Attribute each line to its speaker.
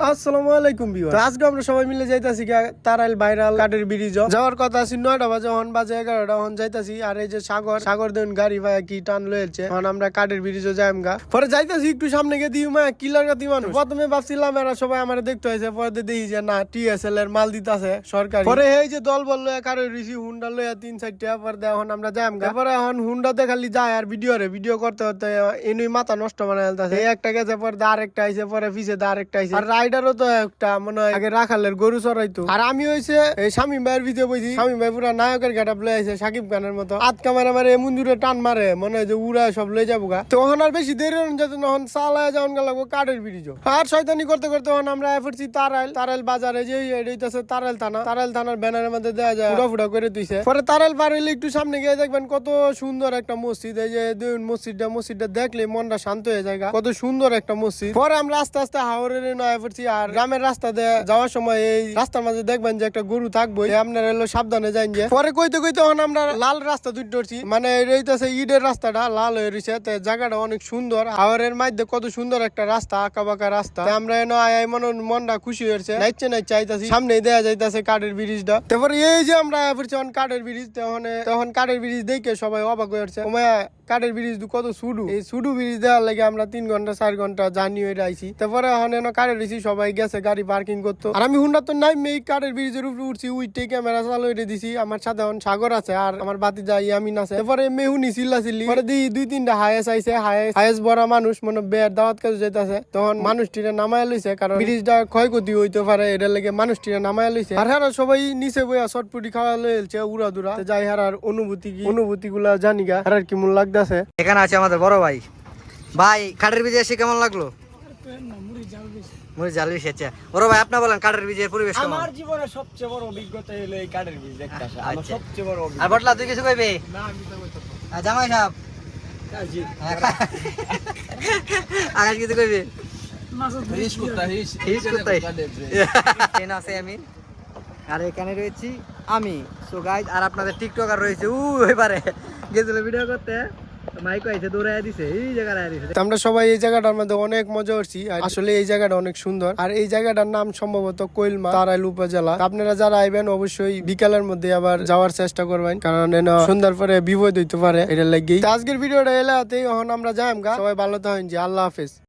Speaker 1: আসসালামু আলাইকুম আজকে আমরা সবাই মিলে যাইতাছি তারাইল ভাইরাল কাঠের ব্রিজ যাওয়ার কথা আছে নয়টা বাজে হন বাজে এগারোটা হন যাইতাছি। আর এই যে সাগর সাগর দেন গাড়ি ভাই কি টান লয়েছে হন আমরা কাঠের ব্রিজও যাইম গা। পরে যাইতাছি একটু সামনে গিয়ে দিই মা কিলার গাতি মানুষ। প্রথমে ভাবছিলাম এরা সবাই আমার দেখতে হয়েছে পরে দেখি যে না টিএসএল এর মাল দিতাছে সরকারি। পরে এই যে দল বলল কারও রিসি হুন্ডা লইয়া তিন চারটা পরে এখন আমরা যাইম গা। পরে এখন হুন্ডাতে খালি যায় আর ভিডিও রে ভিডিও করতে করতে এনুই মাথা নষ্ট বানাই ফেলতাছে। একটা গেছে পরে দা আরেকটা আইছে পরে পিছে দা আরেকটা আইছে। আর রাইডারও তো একটা মনে হয় আগে রাখালের গরু চড়াইতো। আর আমি হইছে এই স্বামী ভাইয়ের ভিতরে বইছি। স্বামী ভাই পুরা নায়কের গেটাপ লই আইছে সাকিব খানের মতো। আত কামারে মারে এমন দূরে টান মারে মনে হয় যে উড়া সব লই যাব গা। তো ওখানে আর বেশি দেরি হন যেত তখন চালায় যাওয়ান গেল কাঠের ব্রিজ। আর শয়তানি করতে করতে তখন আমরা এফেছি তারাইল। তারাইল বাজারে যে এইটাছে তারাইল থানা। তারাইল থানার ব্যানারের মধ্যে দেওয়া যায় ফুটা ফুটা করে দিছে পরে তারাইল পার হইলে একটু সামনে গিয়ে দেখবেন কত সুন্দর একটা মসজিদ। এই যে দেখুন মসজিদটা মসজিদটা দেখলে মনটা শান্ত হয়ে যায় কত সুন্দর একটা মসজিদ। পরে আমরা আস্তে আস্তে হাওড়ের নয় পড়ছি আর গ্রামের রাস্তা দিয়ে যাওয়ার সময় এই রাস্তার মাঝে দেখবেন যে একটা গরু থাকব আপনার এলো সাবধানে যাইন যে। পরে কইতে কইতে তখন আমরা লাল রাস্তা দুই ধরছি। মানে এইটাছে ইটের রাস্তাটা, লাল হয়ে রয়েছে জায়গাটা অনেক সুন্দর। হাওড়ের মধ্যে কত সুন্দর একটা রাস্তা আঁকা বাঁকা রাস্তা আমরা এনে আয় মনে মনটা খুশি হয়েছে। নাইচে নাই চাইতাছি সামনে দেয়া যাইতাছে কাঠের ব্রিজটা। তারপরে এই যে আমরা পড়ছি তখন কাঠের ব্রিজ তখন তখন কাঠের ব্রিজ দেখে সবাই অবাক হয়ে ওমায়া কাঠের ব্রিজ কত সুডু। এই সুডু ব্রিজ দেওয়ার লাগে আমরা তিন ঘণ্টা, চার ঘণ্টা জার্নি হয়ে আইছি। তারপরে এখন এনে কাঠের ব্রিজ সবাই গেছে, গাড়ি পার্কিং করতো। আর আমি হুন্ডা তো নাই, মেয়ে কাঠের ব্রিজের উপরে উঠছি উইটে ক্যামেরা চালু হয়ে দিছি। আমার এখন সাগর আছে আর আমার বাতি যাই আমি আছে। তারপরে মেহুনি চিল্লা চিল্লি পরে দিই দুই তিনটা হায়েস আইছে, হায়েস হায়েস বড় মানুষ মানে বেয়ার দাওয়াত কাজে যাইতাছে। তখন মানুষটিরে নামায় লইছে, কারণ ব্রিজটা ক্ষয়ক্ষতি হইতে পারে, এটার লাগে মানুষটিরে নামায় লইছে। আর হারা সবাই নিচে বইয়া চটপুটি খাওয়া লইছে উড়া দুরা যাই হারার অনুভূতি কি অনুভূতি গুলা জানি গা, হারার কেমন লাগতাছে?
Speaker 2: এখানে আছে আমাদের বড় ভাই। ভাই কাঠের বীজে এসে কেমন লাগল? মুড়ি জাল বেশি আচ্ছা বড় ভাই আপনি বলেন কাঠের বীজের পরিবেশ কেমন
Speaker 3: আমার জীবনের সবচেয়ে বড় অভিজ্ঞতা হলো এই কাঠের বীজ দেখতে আসা। আমার
Speaker 2: আচ্ছা।
Speaker 3: সবচেয়ে বড়
Speaker 2: আর বটলা তুই কিছু কইবি আর জামাই সাহেব
Speaker 3: জি।
Speaker 2: আকাশ কিছু কইবি
Speaker 3: হিস কুত্তা, হিস।
Speaker 2: হিস কুত্তা।
Speaker 3: কাঠের বীজ।
Speaker 2: এখানে আছে আমি আর এখানে রয়েছি আমি সো গাইজ আর আপনাদের টিকটকার রয়েছে উ এবারে গেছিল ভিডিও করতে
Speaker 1: আমরা সবাই এই জায়গাটার মধ্যে অনেক মজা করছি আসলে এই জায়গাটা অনেক সুন্দর। আর এই জায়গাটার নাম সম্ভবত কৈলমা তারাইল উপজেলা। আপনারা যারা আইবেন, অবশ্যই বিকালের মধ্যে আবার যাওয়ার চেষ্টা করবেন, কারণ সন্ধ্যার পরে বিপদ হইতে পারে, এটা লাগেই। আজকের ভিডিওটা এলাতেই এখন আমরা যাই সবাই ভালো থাকেন যে আল্লাহ হাফেজ।